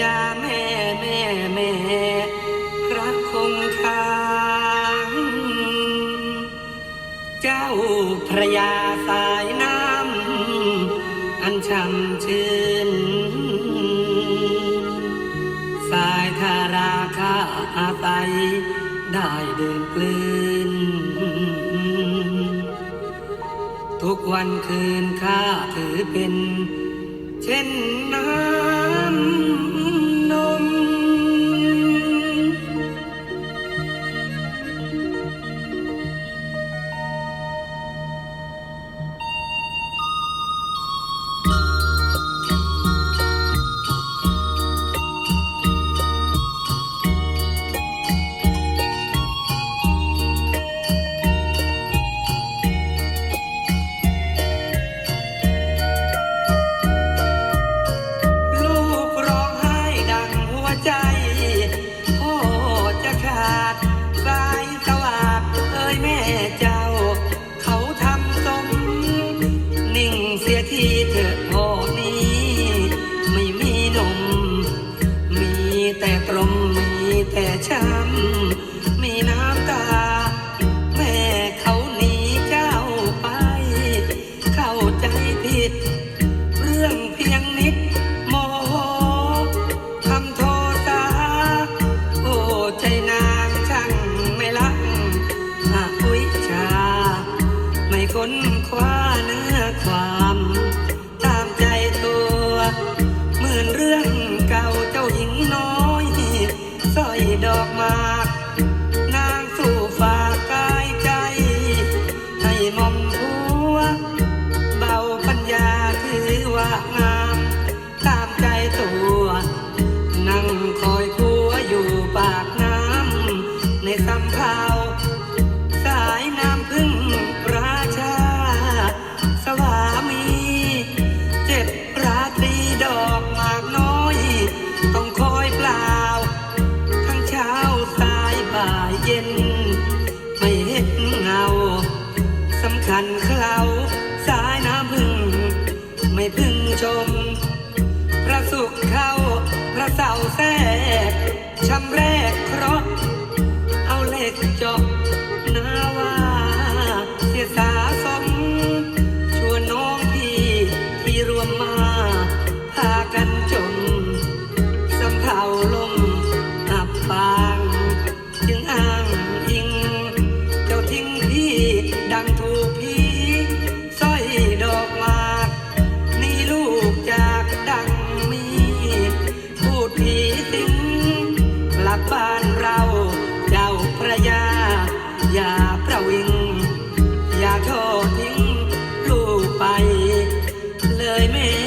จ้าแม่แม่แม่พระคงคางเจ้าพระยาสายน้ำอันช่ำชื่น สายทาราคาอาศัได้เดินกลืน ทุกวันคืนข้าถือเป็น เช่นนั้น คว้าเนื้อความ ตามใจตัว getting baby.